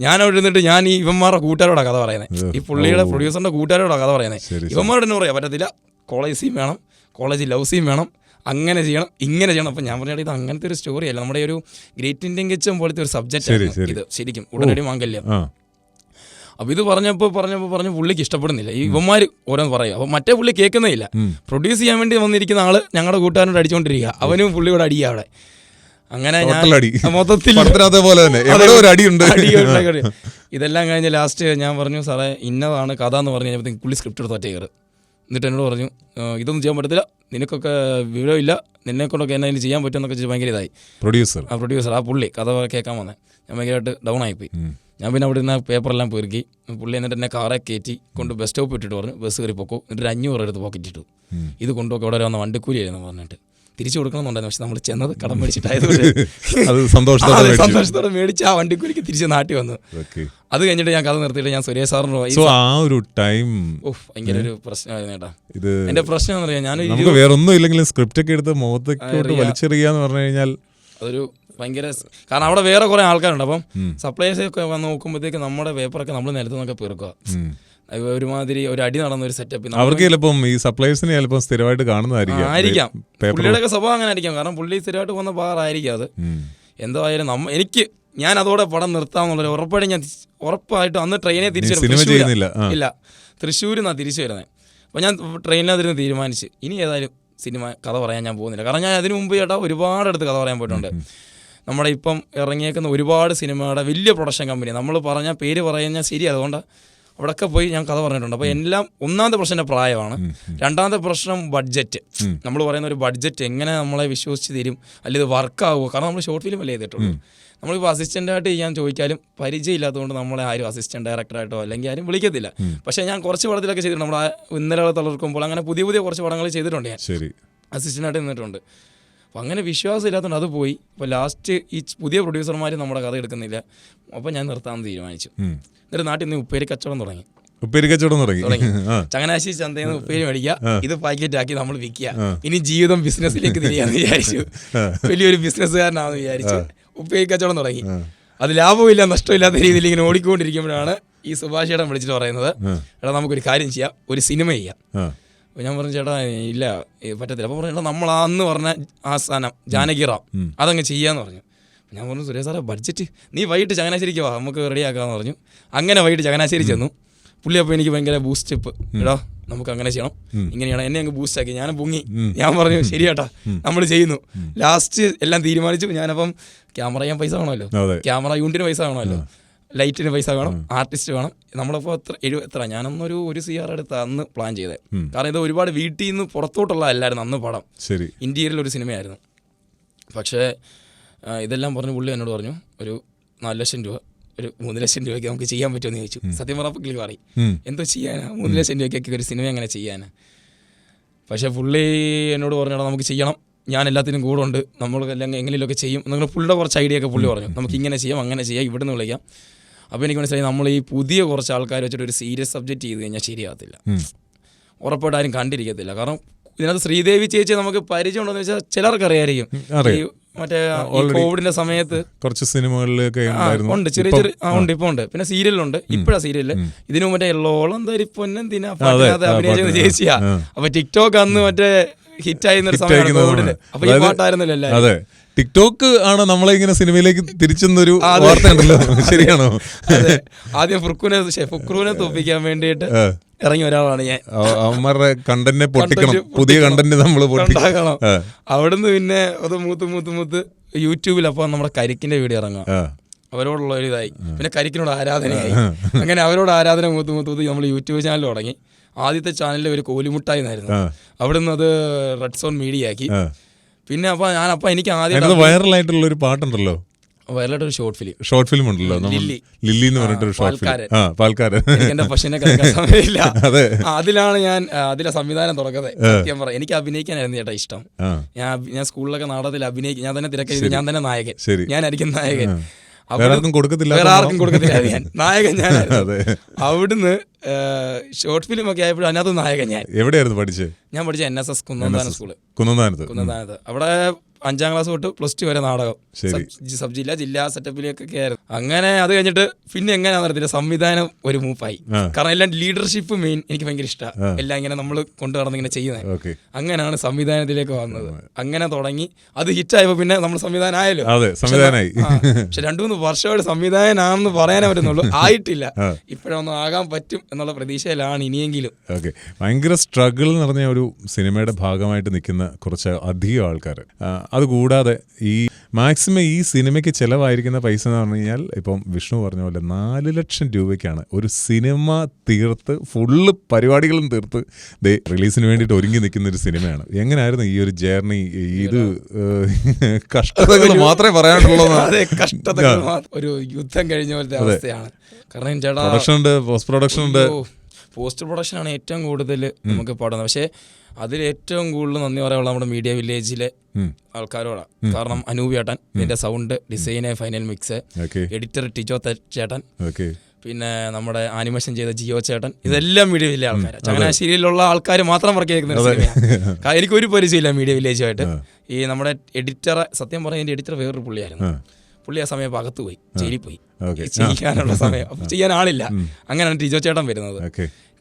ഞാൻ അവിടെ ഇരുന്നിട്ട് ഞാൻ ഈ ഇവന്മാരുടെ കൂട്ടുകാരോടാ കഥ പറയുന്നത് ഈ പുള്ളിയുടെ പ്രൊഡ്യൂസറിന്റെ കൂട്ടുകാരോടാ കഥ പറയുന്നത്. ഇവന്മാരോട് എന്നെ പറയാൻ പറ്റത്തില്ല. കോളേജ് സീൻ വേണം. കോളേജ് ലവ് സീൻ വേണം. അങ്ങനെ ചെയ്യണം. ഇങ്ങനെ ചെയ്യണം. അപ്പം ഞാൻ പറഞ്ഞാൽ ഇത് അങ്ങനത്തെ ഒരു സ്റ്റോറിയല്ല നമ്മുടെ ഒരു ഗ്രേറ്റ് ഇന്ത്യൻ കിച്ചൻ പോലത്തെ ഒരു സബ്ജക്റ്റ് ഇത്. ശരിക്കും. ഉടനടി മാങ്കല്യം അപ്പോൾ ഇത് പറഞ്ഞപ്പോൾ പറഞ്ഞപ്പോൾ പറഞ്ഞു പുള്ളിക്ക് ഇഷ്ടപ്പെടുന്നില്ല. ഈ ഇവന്മാര് ഓരോന്ന് പറയും. അപ്പോൾ മറ്റേ പുള്ളി കേൾക്കുന്നേ ഇല്ല പ്രൊഡ്യൂസ് ചെയ്യാൻ വേണ്ടി വന്നിരിക്കുന്ന ആൾ ഞങ്ങളുടെ കൂട്ടുകാരനോട് അടിച്ചുകൊണ്ടിരിക്കുക അവനും പുള്ളിയോട് അടിക്കുക അവിടെ. അങ്ങനെ ഞാൻ മൊത്തത്തിൽ. ഇതെല്ലാം കഴിഞ്ഞ് ലാസ്റ്റ് ഞാൻ പറഞ്ഞു സാറേ ഇന്നതാണ് കഥ എന്ന് പറഞ്ഞു കഴിഞ്ഞപ്പോൾ പുള്ളി സ്ക്രിപ്റ്റ് എടുത്ത് ഒറ്റ കയറി. എന്നിട്ട് എന്നോട് പറഞ്ഞു ഇതൊന്നും ചെയ്യാൻ പറ്റത്തില്ല. നിനക്കൊക്കെ വിവരമില്ല നിന്നെ കൊണ്ടൊക്കെ എന്നെ ചെയ്യാൻ പറ്റുമെന്നൊക്കെ ഭയങ്കര ഇതായി. പ്രൊഡ്യൂസർ ആ പ്രൊഡ്യൂസർ ആ പുള്ളി കഥ കേൾക്കാൻ വന്നേ. ഞാൻ ഭയങ്കരമായിട്ട് ഡൗൺ ആയിപ്പോയി. ഞാൻ പിന്നെ അവിടെ നിന്ന് പേപ്പറെല്ലാം പെരുക്കി പുള്ളി എന്നിട്ട് എന്നെ കാറെ കയറ്റി കൊണ്ട് ബസ് സ്റ്റോപ്പ് ഇട്ടിട്ട് പറഞ്ഞു ബസ് കയറി പോക്കോ. എന്നിട്ട് ഒരു അഞ്ഞൂറ് എടുത്ത് പോക്കറ്റ് ഇട്ടു. ഇത് കൊണ്ടുപോയി അവിടെ വന്ന വണ്ടിക്കൂലി ആയിരുന്നു പറഞ്ഞിട്ട്. തിരിച്ചു കൊടുക്കണമെന്നുണ്ടായിരുന്നു പക്ഷെ നമ്മൾ ചെന്നത് കടം മേടിച്ചിട്ടായത് സന്തോഷത്തോടെ സന്തോഷത്തോടെ മേടിച്ച് ആ വണ്ടിക്കൂലിക്ക് തിരിച്ച് നാട്ടി വന്നു. അത് കഴിഞ്ഞിട്ട് ഞാൻ കഥ നിർത്തിയിട്ട് ഞാൻ സുരേഷ് സാറിന് പോയി സോ ആ ഒരു ടൈം ഭയങ്കര ഒരു പ്രശ്നമായിരുന്നു കേട്ടാ ഇത് എന്റെ പ്രശ്നം എന്ന് പറയാം ഞാൻ വേറെ വേറൊന്നും ഇല്ലെങ്കിലും സ്ക്രിപ്റ്റ് ഒക്കെ എടുത്ത് മുഖത്തേക്കോട്ട് അറിയാം. വലിച്ചെറിയാന്ന് പറഞ്ഞു കഴിഞ്ഞാൽ അതൊരു ഭയങ്കര കാരണം അവിടെ വേറെ കുറെ ആൾക്കാരുണ്ട്. അപ്പം സപ്ലൈസൊക്കെ സപ്ലൈസ് ഒക്കെ വന്ന് നോക്കുമ്പോഴത്തേക്ക് നമ്മുടെ പേപ്പറൊക്കെ നമ്മൾ നിലത്ത് നിന്നൊക്കെ പെറുക്കുക. ഒരുമാതിരി ഒരു അടി നടന്ന ഒരു സെറ്റപ്പ് അവർക്ക് ചിലപ്പം ഈ സപ്ലൈസിനെ ചിലപ്പം സ്ഥിരമായിട്ട് കാണുന്നതായിരിക്കും. ആയിരിക്കാം. പുള്ളിയുടെയൊക്കെ പുള്ളിയുടെ സ്വഭാവം അങ്ങനെ ആയിരിക്കാം കാരണം പുള്ളി സ്ഥിരമായിട്ട് പോകുന്ന ബാറായിരിക്കും അത്. എന്തോ ആയാലും നമ്മ എനിക്ക് ഞാൻ അതോടെ പടം നിർത്താമെന്നുള്ളൊരു ഉറപ്പായിട്ട് ഞാൻ ഉറപ്പായിട്ട് അന്ന് ട്രെയിനെ തിരിച്ചു സിനിമ ചെയ്യുന്നില്ല. ഇല്ല. തൃശ്ശൂരിൽ നിന്നാണ് തിരിച്ചു വരുന്നത് അപ്പോൾ ഞാൻ ട്രെയിനിനകത്തിരുന്ന് തീരുമാനിച്ച്. ഇനി ഏതായാലും സിനിമ കഥ പറയാൻ ഞാൻ പോകുന്നില്ല. കാരണം ഞാൻ അതിനു മുമ്പ് ചേട്ടാ ഒരുപാട് അടുത്ത് കഥ പറയാൻ പോയിട്ടുണ്ട്. നമ്മുടെ ഇപ്പം ഇറങ്ങിയേക്കുന്ന ഒരുപാട് സിനിമയുടെ വലിയ പ്രൊഡക്ഷൻ കമ്പനി. നമ്മൾ പറഞ്ഞ പേര് പറഞ്ഞാൽ ശരി അതുകൊണ്ട് അവിടെയൊക്കെ പോയി ഞാൻ കഥ പറഞ്ഞിട്ടുണ്ട്. അപ്പോൾ എല്ലാം ഒന്നാമത്തെ പ്രശ്നം പ്രായമാണ്. രണ്ടാമത്തെ പ്രശ്നം ബഡ്ജറ്റ്. നമ്മൾ പറയുന്ന ഒരു ബഡ്ജറ്റ് എങ്ങനെ നമ്മളെ വിശ്വസിച്ച് തരും? അല്ലെങ്കിൽ ഇത് വർക്കാവുമോ കാരണം നമ്മൾ ഷോർട്ട് ഫിലിം അല്ലേ ചെയ്തിട്ടുള്ളൂ. നമ്മളിപ്പോൾ അസിസ്റ്റന്റായിട്ട് ചെയ്യാൻ ചോദിക്കാലും പരിചയമില്ലാത്തതുകൊണ്ട് നമ്മളെ ആരും അസിസ്റ്റന്റ് ഡയറക്ടറായിട്ടോ അല്ലെങ്കിൽ ആരും വിളിക്കത്തില്ല. പക്ഷേ ഞാൻ കുറച്ച് പടത്തിലൊക്കെ ചെയ്തിട്ടുണ്ട്. നമ്മുടെ ആ ഇന്നലെ തളർക്കുമ്പോൾ അങ്ങനെ പുതിയ പുതിയ കുറച്ച് പടങ്ങൾ ചെയ്തിട്ടുണ്ട് ഞാൻ. ശരി. അസിസ്റ്റന്റായിട്ട് നിന്നിട്ടുണ്ട്. അപ്പോൾ അങ്ങനെ വിശ്വാസം ഇല്ലാത്തതുകൊണ്ട് അത് പോയി. അപ്പോൾ ലാസ്റ്റ് ഈ പുതിയ പ്രൊഡ്യൂസർമാർ നമ്മുടെ കഥ എടുക്കുന്നില്ല. അപ്പോൾ ഞാൻ നിർത്താമെന്ന് തീരുമാനിച്ചു. എന്നിട്ട് നാട്ടിൽ നിന്ന് ഉപ്പേരി കച്ചവടം തുടങ്ങി. ഉപ്പേരി കച്ചവടം തുടങ്ങി. ചങ്ങനാശി ചങ്ങനാശ്ശേരി ചന്തയിൽ നിന്ന് ഉപ്പേരി മേടിക്കുക. ഇത് പാക്കറ്റ് ആക്കി നമ്മൾ വിൽക്കുക. ഇനി ജീവിതം ബിസിനസ്സിലേക്ക് തിരിയാന്ന് വിചാരിച്ചു. വലിയൊരു ബിസിനസ്സുകാരനാണെന്ന് വിചാരിച്ചു. ഉപ്പേരി കച്ചവടം തുടങ്ങി. അത് ലാഭമില്ല നഷ്ടമില്ലാത്ത രീതിയിൽ ഇങ്ങനെ ഓടിക്കൊണ്ടിരിക്കുമ്പോഴാണ് ഈ സുഭാഷിയുടെ വിളിച്ചിട്ട് പറയുന്നത്. എടാ നമുക്കൊരു കാര്യം ചെയ്യാം. ഒരു സിനിമ ചെയ്യാം. ഞാൻ പറഞ്ഞു ചേട്ടാ ഇല്ല പറ്റത്തില്ല. അപ്പോൾ പറഞ്ഞു "എടാ, നമ്മൾ അന്ന് പറഞ്ഞ ആ സ്ഥാനം ജാനകിറാം അതങ്ങ് ചെയ്യാന്ന് പറഞ്ഞു. ഞാൻ പറഞ്ഞു സുരേഷ് സാറേ ബഡ്ജറ്റ് നീ വൈകിട്ട് ചങ്ങനാശ്ശേരിക്ക് വാ നമുക്ക് റെഡിയാക്കാമെന്ന് പറഞ്ഞു. അങ്ങനെ വൈകിട്ട് ചങ്ങനാശ്ശേരി ചെന്നു. പുള്ളി അപ്പോൾ എനിക്ക് ഭയങ്കര ബൂസ്റ്റ് ഇപ്പ്. എടാ നമുക്ക് അങ്ങനെ ചെയ്യണം. ഇങ്ങനെയാണ് എന്നെ അങ്ങ് ബൂസ്റ്റ് ആക്കി. ഞാൻ പൊങ്ങി. ഞാൻ പറഞ്ഞു ശരി ചേട്ടാ നമ്മൾ ചെയ്യുന്നു. ലാസ്റ്റ് എല്ലാം തീരുമാനിച്ചു. ഞാനപ്പം ക്യാമറ ഞാൻ പൈസ വേണമല്ലോ. ക്യാമറ യൂണിറ്റിന് പൈസ വേണമല്ലോ. ലൈറ്റിന് പൈസ വേണം ആർട്ടിസ്റ്റ് വേണം. നമ്മളിപ്പോൾ എത്ര എഴുപത് എത്ര ഞാനൊന്നൊരു ഒരു സി ആർ എടുത്ത് അന്ന് പ്ലാൻ ചെയ്തത് കാരണം ഇത് ഒരുപാട് വീട്ടിൽ നിന്ന് പുറത്തോട്ടുള്ള അല്ലായിരുന്നു അന്ന് പടം. ശരി. ഇന്ത്യയിൽ ഒരു സിനിമയായിരുന്നു. പക്ഷേ ഇതെല്ലാം പറഞ്ഞ് പുള്ളി എന്നോട് പറഞ്ഞു ഒരു നാല് ലക്ഷം രൂപ ഒരു മൂന്ന് ലക്ഷം രൂപയ്ക്ക് നമുക്ക് ചെയ്യാൻ പറ്റുമെന്ന് ചോദിച്ചു. സത്യം പറഞ്ഞപ്പോൾ ഉം. എന്തോ ചെയ്യാനാ? മൂന്ന് ലക്ഷം രൂപയ്ക്കൊക്കെ ഒരു സിനിമ എങ്ങനെ ചെയ്യാനാ? പക്ഷേ പുള്ളി എന്നോട് പറഞ്ഞാൽ നമുക്ക് ചെയ്യണം. ഞാൻ എല്ലാത്തിനും കൂടെ ഉണ്ട്. നമ്മൾ എല്ലാം എങ്ങനെയൊക്കെ ചെയ്യും. നിങ്ങൾ പുള്ളിയുടെ കുറച്ച് ഐഡിയ ഒക്കെ പുള്ളി പറഞ്ഞു. നമുക്ക് ഇങ്ങനെ ചെയ്യാം അങ്ങനെ ചെയ്യാം ഇവിടെ നിന്ന് വിളിക്കാം. അപ്പോൾ എനിക്ക് മനസ്സിലായി നമ്മൾ ഈ പുതിയ കുറച്ച് ആൾക്കാർ വെച്ചിട്ട് ഒരു സീരിയസ് സബ്ജക്റ്റ് ചെയ്ത് കഴിഞ്ഞാൽ ശരിയാകത്തില്ല. ഉറപ്പായിട്ട് ആരും കണ്ടിരിക്കത്തില്ല. കാരണം ഇതിനകത്ത് ശ്രീദേവി ചേച്ചി നമുക്ക് പരിചയമുണ്ടോന്ന് വെച്ചാൽ ചിലർക്ക് അറിയായിരിക്കും അറിയാം. ഈ മറ്റേ കോവിഡിന്റെ സമയത്ത് കുറച്ച് സിനിമകളിലൊക്കെ ഉണ്ട്. ചെറിയ ചെറിയ ആ ഉണ്ട് ഇപ്പൊ ഉണ്ട്. പിന്നെ സീരിയലുണ്ട്. ഇപ്പഴാ സീരിയൽ. ഇതിനു മറ്റേ എള്ളോളം തരിപ്പൊന്നെന്തിനാ പാട്ട്. ചേച്ചിയാ. അപ്പൊ ടിക്ടോക്ക് അന്ന് മറ്റേ ഹിറ്റ് ആയിരുന്ന ഒരു സമയമാണ്. അപ്പൊ ഈ പാട്ടായിരുന്നില്ല എല്ലാവരും ടിക്ടോക്ക് ആണ് നമ്മളെ ഇങ്ങനെ സിനിമയിലേക്ക് തിരിച്ചെന്നൊരു. വാർത്ത ഉണ്ടല്ലോ. ശരിയാണോ? ആദ്യം ഫുക്രൂനെ ഫുക്രൂനെ ഫുക്രുവിനെ തോപ്പിക്കാൻ വേണ്ടിയിട്ട് ഇറങ്ങി ഒരാളാണ് ഞാൻ. അവ- അവന്മാരുടെ കണ്ടന്റിനെ പൊട്ടിക്കണം. പുതിയ കണ്ടന്റ് നമ്മൾ പൊട്ടിക്കണം. അവിടുന്ന് പിന്നെ അത് മൂത്ത് മൂത്ത് മൂത്ത് യൂട്യൂബിൽ അപ്പൊ നമ്മുടെ കരിക്കിന്റെ വീഡിയോ ഇറങ്ങാം അവരോടുള്ള ഒരു ഇതായി. പിന്നെ കരിക്കിനോട് ആരാധനയായി. അങ്ങനെ അവരോട് ആരാധന മൂത്ത് മൂത്ത് മൂത്ത് നമ്മൾ യൂട്യൂബ് ചാനൽ തുടങ്ങി. ആദ്യത്തെ ചാനലിൽ ഒരു കോലിമുട്ടായി എന്നായിരുന്നു. ആ. അവിടുന്ന് അത് റെഡ് സോൺ മീഡിയ ആക്കി. പിന്നെ അപ്പൊ ഞാൻ അപ്പൊ എനിക്ക് ആദ്യം വൈറലായിട്ടുള്ള ഒരു പാട്ടുണ്ടല്ലോ. വയലായിട്ട് ഒരു ഷോർട്ട് ഫിലിം ഷോർട്ട് ഫിലിം ഉണ്ടല്ലോ ലില്ലി. എന്ന് പറഞ്ഞിട്ടൊരു ഷോർട്ട് ഫിലിം. ആ പാൽക്കാരൻ. എന്റെ പശുവിനെ സമയമില്ല. അതെ. അതിലാണ് ഞാൻ അതിലെ സംവിധാനം തുടങ്ങുന്നത്. സത്യം പറ എനിക്ക് അഭിനയിക്കാനായിരുന്നു ചേട്ടാ ഇഷ്ടം. ഞാൻ ഞാൻ സ്കൂളിലൊക്കെ നാടകത്തിൽ അഭിനയിക്കും. ഞാൻ തന്നെ തിരക്കെഴുതി ഞാൻ തന്നെ നായകൻ. ഞാൻ ഞാനായിരിക്കും നായകൻ. ആർക്കും കൊടുക്കത്തില്ല വേറെ ആർക്കും കൊടുക്കത്തില്ല. ഞാൻ നായകൻ ഞാൻ അവിടുന്ന് ഷോർട്ട് ഫിലിം ഒക്കെ ആയപ്പോഴും അതിനകത്ത് നായകൻ ഞാൻ. എവിടെയായിരുന്നു പഠിച്ചത് ഞാൻ പഠിച്ച N S S Kunnanthana school കുന്നന്താനത്ത്. കുന്നന്താനത്ത്. അവിടെ അഞ്ചാം ക്ലാസ് തൊട്ട് പ്ലസ് ടു വരെ നാടകം. സബ് ജില്ല ജില്ലാ സെറ്റപ്പിലേക്കൊക്കെ ആയിരുന്നു. അങ്ങനെ അത് കഴിഞ്ഞിട്ട് പിന്നെ എങ്ങനെയാണെന്ന് അറിയത്തില്ല സംവിധാനം ഒരു മൂപ്പായി. കാരണം എല്ലാം ലീഡർഷിപ്പ് മെയിൻ എനിക്ക് ഭയങ്കര ഇഷ്ടമാണ് എല്ലാം ഇങ്ങനെ നമ്മൾ കൊണ്ടു നടന്ന് ഇങ്ങനെ ചെയ്യുന്നത് അങ്ങനെയാണ് സംവിധാനത്തിലേക്ക് വന്നത്. അങ്ങനെ തുടങ്ങി. അത് ഹിറ്റായപ്പോ പിന്നെ നമ്മൾ സംവിധാനം ആയല്ലോ സംവിധാനമായി പക്ഷെ രണ്ടു മൂന്ന് വർഷമായിട്ട് ആണെന്ന് പറയാനേ പറ്റുന്നുള്ളൂ. ആയിട്ടില്ല. ഇപ്പോഴൊന്നും ആകാൻ പറ്റും എന്നുള്ള പ്രതീക്ഷയിലാണ് ഇനിയെങ്കിലും. ഓക്കെ. ഭയങ്കര സ്ട്രഗിൾ എന്ന് പറഞ്ഞ ഒരു സിനിമയുടെ ഭാഗമായിട്ട് നിൽക്കുന്ന കുറച്ച് അധികം ആൾക്കാർ അതുകൂടാതെ ഈ മാക്സിമം ഈ സിനിമയ്ക്ക് ചിലവായിരിക്കുന്ന പൈസ എന്ന് പറഞ്ഞു കഴിഞ്ഞാൽ ഇപ്പം വിഷ്ണു പറഞ്ഞ പോലെ നാല് ലക്ഷം രൂപയ്ക്കാണ് ഒരു സിനിമ തീർത്ത് ഫുള്ള് പരിപാടികളും തീർത്ത് ദേ റിലീസിന് വേണ്ടിയിട്ട് ഒരുങ്ങി നിൽക്കുന്ന ഒരു സിനിമയാണ്. എങ്ങനെയായിരുന്നു ഈ ഒരു ജേർണി ഇത് കഷ്ടതകൾ മാത്രമേ പറയാനുള്ളൂ കഷ്ടതകൾ ഒരു യുദ്ധം കഴിഞ്ഞ പോലത്തെ അവസ്ഥയാണ്. കാരണം പ്രൊഡക്ഷൻ ഉണ്ട് പോസ്റ്റ് പ്രൊഡക്ഷൻ ഉണ്ട്. പോസ്റ്റ് പ്രൊഡക്ഷനാണ് ഏറ്റവും കൂടുതൽ നമുക്ക് പാടുന്നത്. പക്ഷേ അതിൽ ഏറ്റവും കൂടുതൽ നന്ദി പറയാനുള്ള നമ്മുടെ മീഡിയ വില്ലേജിലെ ആൾക്കാരോടാണ് കാരണം അനൂപ് ചേട്ടൻ ഇതിന്റെ സൗണ്ട് ഡിസൈന് ഫൈനൽ മിക്സ് എഡിറ്റർ ടിജോ ചേട്ടൻ പിന്നെ നമ്മുടെ ആനിമേഷൻ ചെയ്ത ജിയോ ചേട്ടൻ ഇതെല്ലാം മീഡിയ വില്ലേജ് ആൾക്കാരാണ് ചങ്ങനാശ്ശേരിയിലുള്ള ആൾക്കാർ മാത്രം വർക്ക് ചെയ്യുന്നത് എനിക്കൊരു എനിക്ക് ഒരു പരിചയമില്ല മീഡിയ വില്ലേജുമായിട്ട്. ഈ നമ്മുടെ എഡിറ്റർ സത്യം പറഞ്ഞ എഡിറ്റർ വേറൊരു പുള്ളിയായിരുന്നു. പുള്ളി ആ സമയം അകത്ത് പോയി ജയിലിൽ പോയി. ചെയ്യാനുള്ള സമയം. അപ്പൊ ചെയ്യാൻ ആളില്ല. അങ്ങനെയാണ് ടിജോ ചേട്ടൻ വരുന്നത്.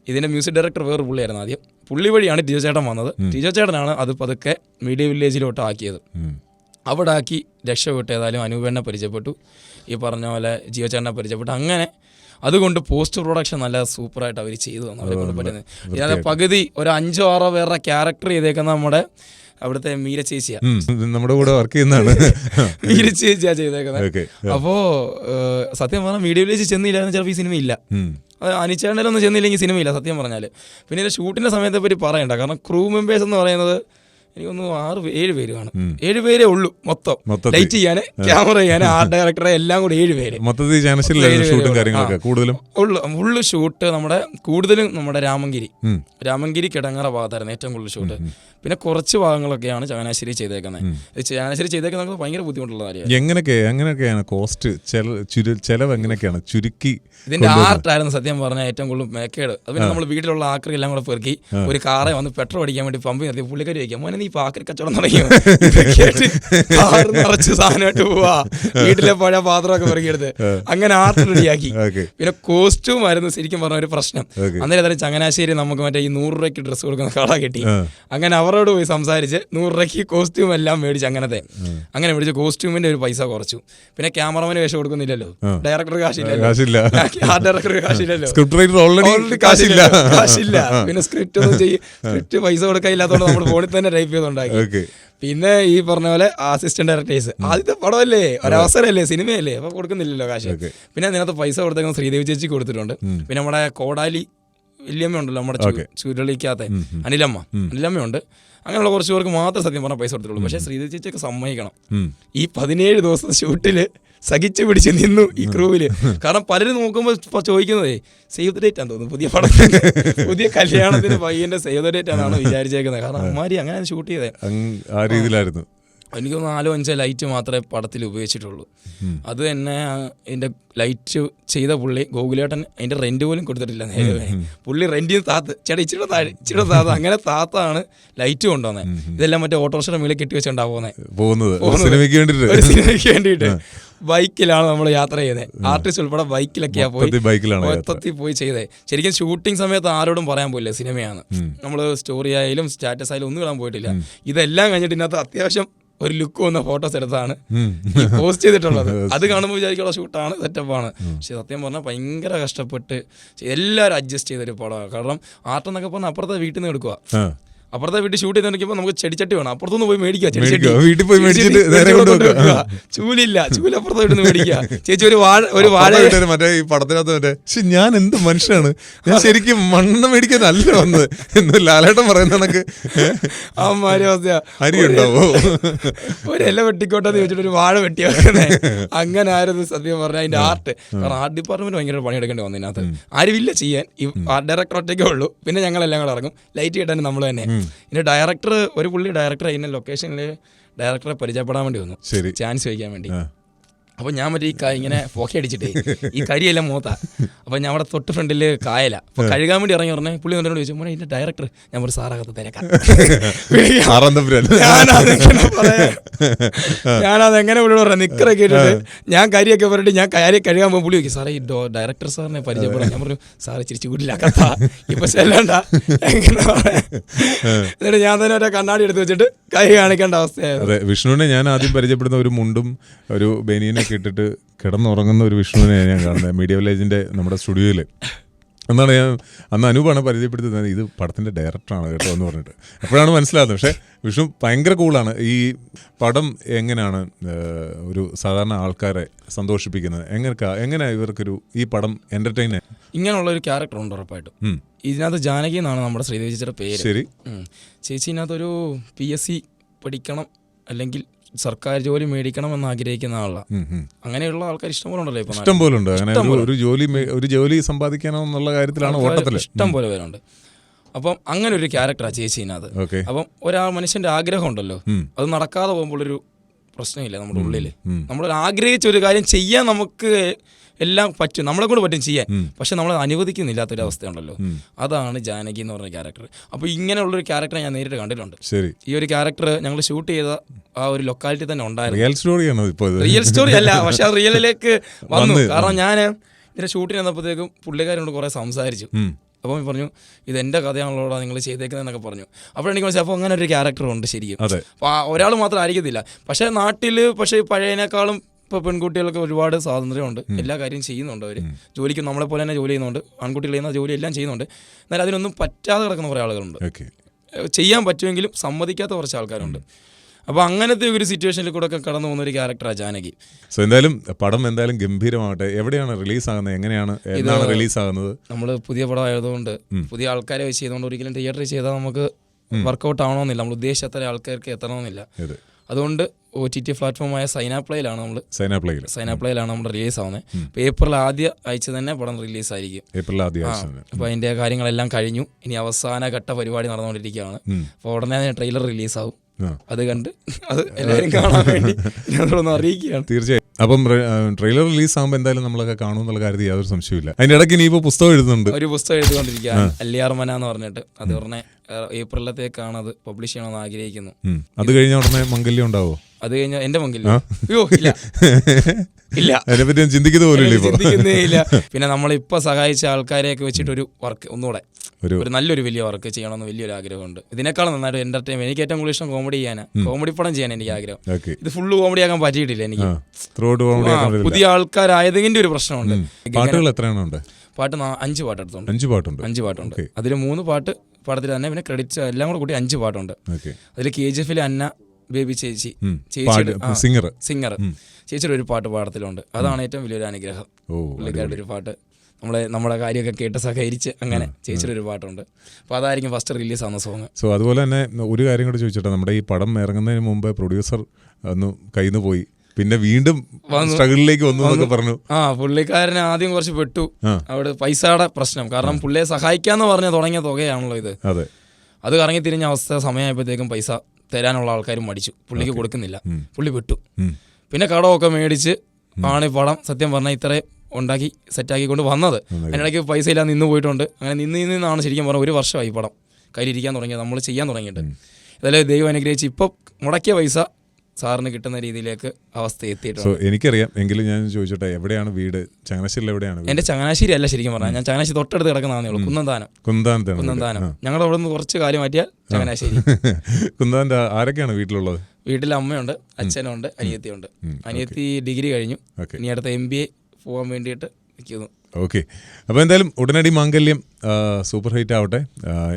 ഇതിന്റെ മ്യൂസിക് ഡയറക്ടർ വേറെ പുള്ളിയായിരുന്നു ആദ്യം. പുള്ളി വഴിയാണ് ടിജോ ചേട്ടൻ വന്നത്. ടിജോ ചേട്ടനാണ് അത് പതുക്കെ മീഡിയ വില്ലേജിലോട്ട് ആക്കിയത്. അവിടെ ആക്കി രക്ഷപ്പെട്ടു. ഏതായാലും അനൂപേണ്ണെ പരിചയപ്പെട്ടു. ഈ പറഞ്ഞ പോലെ ജിയോ ചേട്ടനെ പരിചയപ്പെട്ടു. അങ്ങനെ അതുകൊണ്ട് പോസ്റ്റ് പ്രൊഡക്ഷൻ നല്ല സൂപ്പറായിട്ട് അവർ ചെയ്തു തന്നു. അവരെ കൊണ്ട് പറ്റുന്നത്. പകുതി ഒരു അഞ്ചോ ആറോ പേരുടെ ക്യാരക്ടർ ചെയ്തേക്കുന്ന നമ്മുടെ അവിടുത്തെ മീര ചേച്ചിയാ. നമ്മുടെ കൂടെ വർക്ക് ചെയ്യുന്നതാണ്. മീര ചേച്ചിയാ ചെയ്തേക്കുന്നത്. അപ്പോ സത്യം പറഞ്ഞാൽ മീഡിയ വില്ലേജ് ചെന്നില്ലായിരുന്നു ചിലപ്പോൾ ഈ സിനിമ ഇല്ല അനിച്ചേണ്ടലൊന്നും ചെന്നില്ലെങ്കിൽ സിനിമയില്ല സത്യം പറഞ്ഞാൽ പിന്നെ ഇത് ഷൂട്ടിന്റെ സമയത്തെ പറ്റി പറയണ്ട. കാരണം ക്രൂ മെമ്പേഴ്സ് എന്ന് പറയുന്നത് എനിക്കൊന്ന് ആറ് ഏഴ് പേര് കാണും. ഏഴ് പേരേ ഉള്ളൂ മൊത്തം. ലൈറ്റ് ചെയ്യാന് ക്യാമറ ചെയ്യാന് ആർട്ട് ഡയറക്ടറെ എല്ലാം കൂടി ഏഴ് പേര്. മൊത്തത്തിൽ കൂടുതലും? ഉള്ളു ഷൂട്ട് നമ്മുടെ കൂടുതലും നമ്മുടെ രാമങ്കിരി. രാമങ്കിരി കിടങ്ങറ ഭാഗത്തായിരുന്നു ഏറ്റവും കൂടുതൽ ഷൂട്ട് പിന്നെ കുറച്ച് ഭാഗങ്ങളൊക്കെയാണ് ചങ്ങനാശ്ശേരി ചെയ്തേക്കുന്നത്. ചങ്ങനാശ്ശേരി ചെയ്തേക്കുന്നത് ഭയങ്കര ബുദ്ധിമുട്ടുള്ള കാര്യമാണ്. എങ്ങനെയൊക്കെ എങ്ങനെയൊക്കെയാണ് കോസ്റ്റ് ചെലവ് എങ്ങനെയൊക്കെയാണ്? ചുരുക്കി ഇതിന്റെ ആർട്ടായിരുന്നു സത്യം പറഞ്ഞാൽ ഏറ്റവും കൂടുതൽ മേക്കേട്. അത് പിന്നെ നമ്മൾ വീട്ടിലുള്ള ആക്രി എല്ലാം കൂടെ പെറുക്കി ഒരു കാറെ വന്ന് പെട്രോൾ അടിക്കാൻ വേണ്ടി പമ്പ് നിർത്തി പുള്ളിക്കാരി ചോദിക്കാം മോനെ നീ ഇപ്പൊ പാക്കൽ കച്ചവടം തുടങ്ങിയോ കാറ് നിറച്ച് സാധനമായിട്ട് പോവാ. വീട്ടിലെ പഴയ പാത്രമൊക്കെ പറയരുത് അങ്ങനെ ആർട്ട് റെഡിയാക്കി. പിന്നെ കോസ്റ്റ്യൂം ആയിരുന്നു ശരിക്കും പറഞ്ഞ ഒരു പ്രശ്നം. അന്നേരം അതായത് ചങ്ങനാശ്ശേരി നമുക്ക് മറ്റേ ഈ നൂറ് രൂപയ്ക്ക് ഡ്രസ്സ് കൊടുക്കുന്ന കട കിട്ടി. അങ്ങനെ അവരോട് പോയി സംസാരിച്ച് നൂറ് രൂപയ്ക്ക് കോസ്റ്റ്യൂം എല്ലാം മേടിച്ച് അങ്ങനത്തെ. അങ്ങനെ മേടിച്ച് കോസ്റ്റ്യൂമിന്റെ ഒരു പൈസ കുറച്ചു. പിന്നെ ക്യാമറമാന് വേഷം കൊടുക്കുന്നില്ലല്ലോ. ഡയറക്ടർ കാശില്ലല്ലോ. കാശില്ല. ആർട്ട് ഡയറക്ടർ കാശില്ലല്ലോ. സ്ക്രിപ്റ്റ് റൈറ്റർ ഓൾറെഡി കാശില്ല. കാശില്ല. പിന്നെ സ്ക്രിപ്റ്റ് ഒന്നും ചെയ്യും. സ്ക്രിപ്റ്റ് പൈസ കൊടുക്കാനില്ലാത്തതുകൊണ്ട് നമ്മൾ ഫോണിൽ തന്നെ ടൈപ്പ് ചെയ്തുണ്ടാക്കി പിന്നെ ഈ പറഞ്ഞ പോലെ അസിസ്റ്റന്റ് ഡയറക്ടേഴ്സ് ആദ്യത്തെ പടമല്ലേ? ഒരവസരമല്ലേ സിനിമയല്ലേ? അപ്പൊ കൊടുക്കുന്നില്ലല്ലോ കാശ്. പിന്നെ അതിനകത്ത് പൈസ കൊടുത്തേക്കുന്ന ശ്രീദേവി ചേച്ചി കൊടുത്തിട്ടുണ്ട്. പിന്നെ നമ്മുടെ കോടാലി വല്യമ്മ ഉണ്ടല്ലോ നമ്മുടെ ചുരുളിക്കാത്ത ചുരുളിക്കകത്തെ. അനിലമ്മ. അനിലമ്മയുണ്ട്. അങ്ങനെയുള്ള കുറച്ച് പേർക്ക് മാത്രം സത്യം പറഞ്ഞാൽ പൈസ കൊടുത്തിട്ടുള്ളൂ. പക്ഷേ ശ്രീദേവി ചേച്ചിയൊക്കെ സമ്മതിക്കണം. ഈ പതിനേഴ് ദിവസം ഷൂട്ടിൽ സഹിച്ചു പിടിച്ച് നിന്നു ഈ ക്രൂവിൽ. കാരണം പലരും നോക്കുമ്പോൾ ചോദിക്കുന്നതേ സേവ് ദ ഡേറ്റ് ആണ് തോന്നുന്നു. പുതിയ പടം പുതിയ കല്യാണത്തിന് പയ്യന്റെ സേവ് ദ ഡേറ്റ് ആണെന്നാണ് വിചാരിച്ചേക്കുന്നത്. കാരണം അമ്മാരി അങ്ങനെ ഷൂട്ട് ചെയ്തേ. ആ രീതിയിലായിരുന്നു. എനിക്ക് നാലോ അഞ്ചോ ലൈറ്റ് മാത്രമേ പടത്തിൽ ഉപയോഗിച്ചിട്ടുള്ളൂ. അത് തന്നെ എന്റെ ലൈറ്റ് ചെയ്ത പുള്ളി ഗോകുലേട്ടൻ അതിന്റെ റെന്റ് പോലും കൊടുത്തിട്ടില്ല നേരെ പുള്ളി റെന്റിന് താത്ത് ചേട്ടാ ഇച്ചിരി താഴെ ഇച്ചിരി താത്ത. അങ്ങനെ താത്താണ് ലൈറ്റ് കൊണ്ടുവന്നത് ഇതെല്ലാം മറ്റേ ഓട്ടോറിക്ഷയുടെ മേളിൽ കെട്ടി വെച്ചോണ്ടാ പോകുന്നത്. പോകുന്നത്. സിനിമയ്ക്ക് വേണ്ടിട്ട്. സിനിമയ്ക്ക് വേണ്ടിയിട്ട്. ബൈക്കിലാണ് നമ്മൾ യാത്ര ചെയ്തത് ആർട്ടിസ്റ്റ് ഉൾപ്പെടെ ബൈക്കിലൊക്കെയാ പോയി. മൊത്തത്തിൽ പോയി ചെയ്തത് ശരിക്കും ഷൂട്ടിംഗ് സമയത്ത് ആരോടും പറയാൻ പോയില്ല സിനിമയാണ് നമ്മൾ സ്റ്റോറി ആയാലും സ്റ്റാറ്റസ് ആയാലും ഒന്നും ഇടാൻ പോയിട്ടില്ല. ഇതെല്ലാം കഴിഞ്ഞിട്ട് ഇതിനകത്ത് അത്യാവശ്യം ഒരു ലുക്ക് വന്ന ഫോട്ടോസ് എടുത്താണ്. പോസ്റ്റ് ചെയ്തിട്ടുള്ളത്. അത് കാണുമ്പോൾ വിചാരിക്കുള്ള ഷൂട്ടാണ് സെറ്റപ്പാണ് പക്ഷെ സത്യം പറഞ്ഞാൽ ഭയങ്കര കഷ്ടപ്പെട്ട് എല്ലാവരും അഡ്ജസ്റ്റ് ചെയ്തൊരു പടമാണ് കാരണം ആർട്ട് എന്നൊക്കെ പറഞ്ഞാൽ അപ്പുറത്തെ വീട്ടിൽ നിന്ന് എടുക്കുക അപ്പുറത്തെ വീട്ടിൽ ഷൂട്ട് ചെയ്ത് നമുക്ക് ചെടിച്ചട്ടി വേണം. അപ്പുറത്തുനിന്ന് പോയി മേടിക്കുക. ചെടിച്ചട്ടി വീട്ടിൽ പോയി മേടിച്ചിട്ട് ചൂലില്ല. ചൂല അപ്പുറത്തെ വീട്ടിൽ നിന്ന് മേടിക്കുക. ചേച്ചി ഒരു വാഴ ഒരു വാഴ മറ്റേ ഈ പടത്തിനകത്ത് മറ്റേ "ശ്ശി, ഞാൻ എന്ത് മനുഷ്യനാണ്? ഞാൻ ശരിക്കും മണ്ണ് മേടിക്കാനല്ല വന്നത്. എന്ന് ലാലേട്ടൻ പറയുന്ന കണക്ക്. അരി ഉണ്ടാവോ? ഒരു ഇല വെട്ടിക്കോട്ടെന്ന് ചോദിച്ചിട്ട് ഒരു വാഴ വെട്ടി വെക്കണേ അങ്ങനെ ആയിരുന്നു സത്യം പറഞ്ഞാൽ അതിന്റെ ആർട്ട്. കാരണം ആർട്ട് ഡിപ്പാർട്ട്മെന്റ് ഭയങ്കര പണിയെടുക്കേണ്ടി വന്നു ഇതിനകത്ത്. ആരുമില്ല ചെയ്യാൻ. ഈ ആർട്ട് ഡയറക്ടർ ഒറ്റയ്ക്കേ ഉള്ളൂ. പിന്നെ ഞങ്ങളെല്ലാം കൂടെ ഇറങ്ങും. ലൈറ്റ് കിട്ടാൻ നമ്മൾ തന്നെ. ഇതിന്റെ ഡയറക്ടർ ഒരു പുള്ളി ഡയറക്ടർ അതിന്റെ ലൊക്കേഷനിൽ ഡയറക്ടറെ പരിചയപ്പെടാൻ വേണ്ടി വന്നു. ശരി. ചാൻസ് ചോദിക്കാൻ വേണ്ടി. ആ. അപ്പൊ ഞാൻ മറ്റേ ഈ ഇങ്ങനെ പോക്കി അടിച്ചിട്ട് ഈ കരിയെല്ലാം മൂത്ത. അപ്പൊ ഞാൻ അവിടെ തൊട്ട് ഫ്രണ്ടിൽ കായല. അപ്പൊ കഴുകാൻ വേണ്ടി ഇറങ്ങി പറഞ്ഞേ പുള്ളി എന്നോട് ചോദിച്ചു മോനെ ഇതിന്റെ ഡയറക്ടർ ഞാൻ ഒരു സാറാകത്ത് തിരക്കാം ഞാനത് എങ്ങനെ തമ്പുരാൻ ഞാനതെങ്ങനെ പറയാ ഞാനതെങ്ങനെ പുള്ളി പറയാം. നിക്കറൊക്കെ ഇട്ടിട്ട് ഞാൻ കരിയൊക്കെ പറഞ്ഞിട്ട് ഞാൻ കാര്യം കഴുകാൻ പോകുമ്പോൾ പുള്ളി ചോദിക്കും സാറേ ഈ ഡയറക്ടർ സാറിനെ പരിചയപ്പെടാൻ. ഞാൻ പറഞ്ഞു സാറ് ചിരിച്ചു ചൂടിലാക്കത്ത ഇപ്പൊ ചെല്ലണ്ട. എങ്ങനെ എന്നിട്ട് ഞാൻ തന്നെ ഒരു കണ്ണാടി എടുത്ത് വെച്ചിട്ട് കൈ കാണിക്കേണ്ട അവസ്ഥയായിരുന്നു. വിഷ്ണുവിനെ ഞാൻ ആദ്യം പരിചയപ്പെടുന്ന ഒരു മുണ്ടും ഒരു ബനിയനൊക്കെ ഇട്ടിട്ട് കിടന്നുറങ്ങുന്ന ഒരു വിഷ്ണുവിനെ ഞാൻ കാണുന്നത്. മീഡിയ വില്ലേജിന്റെ നമ്മുടെ സ്റ്റുഡിയോയിൽ എന്നാണ് ഞാൻ അന്ന് അനൂപാണ് പരിചയപ്പെടുത്തുന്നത്. ഇത് പടത്തിന്റെ ഡയറക്ടറാണ് കേട്ടോ എന്ന് പറഞ്ഞിട്ട്. എപ്പോഴാണ് മനസ്സിലാകുന്നത്. പക്ഷേ വിഷ്ണു ഭയങ്കര കൂളാണ് ഈ പടം എങ്ങനെയാണ് ഒരു സാധാരണ ആൾക്കാരെ സന്തോഷിപ്പിക്കുന്നത്? എങ്ങനെയാ എങ്ങനെ ഇവർക്കൊരു ഈ പടം എന്റർടൈൻ ഇങ്ങനെയുള്ള ഒരു ക്യാരക്ടർ ഉണ്ട് ഉറപ്പായിട്ടും. ഇതിനകത്ത് ജാനകി എന്നാണ് നമ്മുടെ ശ്രീദേവി ചേച്ചിയുടെ പേര്. ശരി. ചേച്ചി ഇതിനകത്തൊരു പി എസ് സി പഠിക്കണം അല്ലെങ്കിൽ സർക്കാർ ജോലി മേടിക്കണം എന്ന് ആഗ്രഹിക്കുന്ന ആളാണ്. അങ്ങനെയുള്ള ആൾക്കാർ ഇഷ്ടംപോലെ ഉണ്ടല്ലോ ഇഷ്ടംപോലെ ഇഷ്ടം പോലെ ഉണ്ട് അങ്ങനെ ഒരു- ജോലി ഒരു ജോലി സമ്പാദിക്കണം എന്നുള്ള കാര്യത്തിലാണ് ഓട്ടത്തിൽ ഓട്ടത്തിൽ. ഇഷ്ടം പോലെ പേരുണ്ട്. അപ്പം അങ്ങനെ ഒരു ക്യാരക്ടറാണ് ചേച്ചി ഇതിനകത്ത്. അപ്പം ഒരാൾ മനുഷ്യന്റെ ആഗ്രഹം ഉണ്ടല്ലോ. അത് നടക്കാതെ പോകുമ്പോൾ ഒരു പ്രശ്നമില്ല നമ്മുടെ ഉള്ളിൽ. നമ്മൾ ആഗ്രഹിച്ച ഒരു കാര്യം ചെയ്യാൻ നമുക്ക് എല്ലാം പറ്റും. നമ്മളെ കൊണ്ട് പറ്റും ചെയ്യാൻ. പക്ഷെ നമ്മൾ അനുവദിക്കുന്നില്ലാത്തൊരു അവസ്ഥയുണ്ടല്ലോ. അതാണ് ജാനകി എന്ന് പറഞ്ഞ ക്യാരക്ടർ അപ്പോൾ ഇങ്ങനെയുള്ളൊരു ക്യാരക്ടർ ഞാൻ നേരിട്ട് കണ്ടിട്ടുണ്ട്. ശരി. ഈ ഒരു ക്യാരക്ടർ ഞങ്ങൾ ഷൂട്ട് ചെയ്ത ആ ഒരു ലൊക്കാലിറ്റി തന്നെ ഉണ്ടായിരുന്നു. റിയൽ സ്റ്റോറിയാണ് ഇപ്പോൾ റിയൽ സ്റ്റോറി അല്ല പക്ഷെ അത് റിയലിലേക്ക് വന്നു. കാരണം ഞാൻ ഇതിന്റെ ഷൂട്ടിന് വന്നപ്പോഴത്തേക്കും പുള്ളിക്കാരനോട് കുറേ സംസാരിച്ചു. അപ്പം പറഞ്ഞു ഇത് എന്റെ കഥയാണല്ലോടാ നിങ്ങൾ ചെയ്തേക്കുന്നതെന്നൊക്കെ പറഞ്ഞു. അപ്പോൾ എനിക്ക് മനസ്സിലായി അപ്പോൾ അങ്ങനെ ഒരു ക്യാരക്ടർ ഉണ്ട് ശരിക്കും. അപ്പോൾ ഒരാൾ മാത്രം ആയിരിക്കത്തില്ല. പക്ഷേ നാട്ടിൽ പക്ഷേ പഴയതിനേക്കാളും ഇപ്പോൾ പെൺകുട്ടികൾക്ക് ഒരുപാട് സ്വാതന്ത്ര്യമുണ്ട്. എല്ലാ കാര്യം ചെയ്യുന്നുണ്ട് അവർ ജോലിക്ക് നമ്മളെ പോലെ തന്നെ ജോലി ചെയ്യുന്നുണ്ട്. ആൺകുട്ടികൾ ചെയ്യുന്ന ജോലി എല്ലാം ചെയ്യുന്നുണ്ട്. എന്നാൽ അതിനൊന്നും പറ്റാതെ കിടക്കുന്ന കുറേ ആളുകളുണ്ട്. ഓക്കെ. ചെയ്യാൻ പറ്റുമെങ്കിലും സമ്മതിക്കാത്ത കുറച്ച് ആൾക്കാരുണ്ട്. അപ്പോൾ അങ്ങനത്തെ ഒരു സിറ്റുവേഷനിൽ കൂടെ ഒക്കെ കടന്നു പോകുന്ന ഒരു ക്യാരക്ടറാണ് ജാനകി. സോ എന്തായാലും പടം എന്തായാലും ഗംഭീരമാവട്ടെ. എവിടെയാണ് റിലീസ് ആകുന്നത് എങ്ങനെയാണ്? എന്താണ് റിലീസ് ആകുന്നത് നമ്മൾ പുതിയ പടം ആയതുകൊണ്ട് പുതിയ ആൾക്കാരെ വെച്ച് ചെയ്തുകൊണ്ട് ഒരിക്കലും തിയേറ്ററിൽ ചെയ്താൽ നമുക്ക് വർക്കൗട്ട് ആവണമെന്നില്ല. നമ്മൾ ഉദ്ദേശിച്ച അത്ര ആൾക്കാർക്ക് എത്തണമെന്നില്ല. അതുകൊണ്ട് ഒ ടി ടി പ്ലാറ്റ്ഫോമായ സൈനാപ്ലയിലാണ് നമ്മൾ സൈനാപ്ലയിൽ സൈനാപ്ലയിലാണ് നമ്മൾ റിലീസ് ആവുന്നത് അപ്പോൾ ഏപ്രിൽ ആദ്യ ആഴ്ച തന്നെ പടം റിലീസ് ആയിരിക്കും. ഏപ്രിൽ ആദ്യ ആഴ്ച. അപ്പോൾ അതിന്റെ കാര്യങ്ങളെല്ലാം കഴിഞ്ഞു. ഇനി അവസാന ഘട്ട പരിപാടി നടന്നുകൊണ്ടിരിക്കുകയാണ്. അപ്പോൾ ഉടനെ ട്രെയിലർ റിലീസ് ആവും. അത് കണ്ട് അത് എല്ലാവരും കാണാൻ വേണ്ടി ഞങ്ങളൊന്ന് അറിയിക്കുകയാണ്. തീർച്ചയായും. അപ്പം ട്രെയിലർ റിലീസ് ആകുമ്പോൾ എന്തായാലും നമ്മളൊക്കെ കാണും എന്നുള്ള കാര്യത്തിൽ യാതൊരു സംശയമില്ല അതിന്റെ ഇടയ്ക്ക് ഇനിയിപ്പോ പുസ്തകം എഴുതുന്നുണ്ട്. ഒരു പുസ്തകം എഴുതിക്കൊണ്ടിരിക്കുകയാണ് അല്ലിയാർമന എന്ന് പറഞ്ഞിട്ട്. അത് ഉടനെ ഏപ്രിലത്തേക്കാണ് അത് പബ്ലിഷ് ചെയ്യണമെന്ന് ആഗ്രഹിക്കുന്നു. അത് കഴിഞ്ഞ ഉടനെ മംഗല്യം ഉണ്ടാവോ? അത് കഴിഞ്ഞ എന്റെ മംഗല്യം. അയ്യോ ഇല്ല. ഇല്ല. അതിനെപ്പറ്റി ഞാൻ ചിന്തിക്കുന്ന പോലും ഇല്ല ഇപ്പോൾ. ചിന്തിക്കുന്നേ ഇല്ല. പിന്നെ നമ്മളിപ്പോ സഹായിച്ച ആൾക്കാരെയൊക്കെ വെച്ചിട്ട് ഒരു വർക്ക് ഒന്നുകൂടെ ഒരു നല്ലൊരു വലിയ വർക്ക് ചെയ്യണമെന്ന് വലിയൊരു ആഗ്രഹമുണ്ട്. ഇതിനേക്കാളും നന്നായിട്ട് എന്റർടൈൻമെന്റ് എനിക്ക് ഏറ്റവും കൂടുതൽ ഇഷ്ടം കോമഡി ചെയ്യാനാണ് കോമഡി പടം ചെയ്യാൻ എനിക്ക് ആഗ്രഹം. ഇത് ഫുള്ള് കോമഡി ആക്കാൻ പറ്റിയിട്ടില്ല എനിക്ക്. പുതിയ ആൾക്കാരായതിന്റെ ഒരു പ്രശ്നമുണ്ട്. പാട്ടുകൾ എത്രയാണ് ഉണ്ട് പാട്ട് അഞ്ച് പാട്ട് എടുത്തുണ്ട് അഞ്ച് പാട്ടുണ്ട്. അഞ്ച് പാട്ടുണ്ട്. അതിൽ മൂന്ന് പാട്ട് പാടത്തിൽ തന്നെ പിന്നെ ക്രെഡിറ്റ് എല്ലാം കൂടെ കൂട്ടി അഞ്ച് പാട്ടുണ്ട്. അതിൽ കെ ജി എഫിലെ അന്ന ബേബി ചേച്ചി. ചേച്ചിയുടെ സിംഗർ സിംഗർ ചേച്ചിയുടെ ഒരു പാട്ട് പാടത്തിലുണ്ട്. അതാണ് ഏറ്റവും വലിയൊരു അനുഗ്രഹം. പുള്ളിക്കാരുടെ ഒരു പാട്ട്. നമ്മളെ നമ്മുടെ കാര്യമൊക്കെ കേട്ട് സഹകരിച്ച് അങ്ങനെ ചേച്ചിയുടെ ഒരു പാട്ടുണ്ട്. അപ്പോൾ അതായിരിക്കും ഫസ്റ്റ് റിലീസ് ആവുന്ന സോങ് സോ അതുപോലെ തന്നെ ഒരു കാര്യം കൂടെ ചോദിച്ചിട്ട് നമ്മുടെ ഈ പടം ഇറങ്ങുന്നതിന് മുമ്പ് പ്രൊഡ്യൂസർ ഒന്ന് കയ്യിൽ നിന്ന് പോയി. പിന്നെ വീണ്ടും സ്ട്രഗിളിലേക്ക് വന്നു എന്നൊക്കെ പറഞ്ഞു. ആ പുള്ളിക്കാരന് ആദ്യം കുറച്ച് പെട്ടു. അവിടെ പൈസയുടെ പ്രശ്നം. കാരണം പുള്ളിയെ സഹായിക്കാന്ന് പറഞ്ഞ തുടങ്ങിയ തുകയാണല്ലോ ഇത്. അതെ. അത് കറങ്ങി തിരിഞ്ഞ അവസ്ഥ സമയമായപ്പോഴത്തേക്കും പൈസ തരാനുള്ള ആൾക്കാരും മടിച്ചു. പുള്ളിക്ക് കൊടുക്കുന്നില്ല. പുള്ളി വിട്ടു. പിന്നെ കടമൊക്കെ മേടിച്ച് ആണ് ഈ പടം സത്യം പറഞ്ഞാൽ ഇത്രയും ഉണ്ടാക്കി സെറ്റാക്കിക്കൊണ്ട് വന്നത്. അതിനിടയ്ക്ക് പൈസ ഇല്ലാതെ നിന്ന് പോയിട്ടുണ്ട്. അങ്ങനെ നിന്ന് നിന്ന് നിന്നാണ് ശരിക്കും പറഞ്ഞാൽ ഒരു വർഷമായി പടം. കയ്യിലിരിക്കാൻ തുടങ്ങിയത്. നമ്മൾ ചെയ്യാൻ തുടങ്ങിയിട്ട്. ഇതെല്ലാം ദൈവം അനുഗ്രഹിച്ച് ഇപ്പം മുടക്കിയ പൈസ സാറിന് കിട്ടുന്ന രീതിയിലേക്ക് അവസ്ഥ സോ എത്തിയിട്ടുണ്ട് എനിക്കറിയാം. എങ്കിലും ഞാൻ ചോദിച്ചോട്ടെ എവിടെയാണ് വീട്? ചങ്ങനാശ്ശേരിയിൽ എവിടെയാണ് വീട്? എന്റെ ചങ്ങനാശ്ശേരി അല്ല ശരിക്കും പറഞ്ഞാൽ ഞാൻ ചങ്ങനാശ്ശേരി തൊട്ടടുത്ത് കിടക്കുന്നതാണ് ഉള്ളൂ കുന്നന്താനം. കുന്താനത്താണ് കുന്നന്താനം. ഞങ്ങളുടെ അവിടെ നിന്ന് കുറച്ച് കാര്യം മാറ്റിയാൽ ചങ്ങനാശ്ശേരി. കുന്താന്റെ ആരൊക്കെയാണ് വീട്ടിലുള്ളത്? വീട്ടിൽ അമ്മയുണ്ട് അച്ഛനുണ്ട് അനിയത്തിയുണ്ട്. അനിയത്തി ഡിഗ്രി കഴിഞ്ഞു. ഓക്കെ. ഇനി അടുത്ത എം ബി എ പോകാൻ വേണ്ടിയിട്ട് നിൽക്കുന്നു ഓക്കെ അപ്പോൾ എന്തായാലും ഉടനടി മാംഗല്യം സൂപ്പർ ഹിറ്റ് ആവട്ടെ.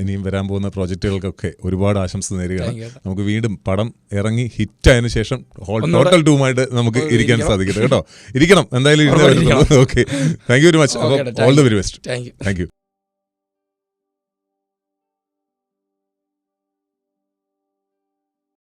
ഇനിയും വരാൻ പോകുന്ന പ്രോജക്റ്റുകൾക്കൊക്കെ ഒരുപാട് ആശംസ നേരുകയാണ്. നമുക്ക് വീണ്ടും പടം ഇറങ്ങി ഹിറ്റ് ആയതിനു ശേഷം ഹോൾ ടോട്ടൽ ടൂമായിട്ട് നമുക്ക് ഇരിക്കാൻ സാധിക്കട്ടെ. കേട്ടോ? ഇരിക്കണം. എന്തായാലും okay thank you very much അപ്പോൾ all the very best thank you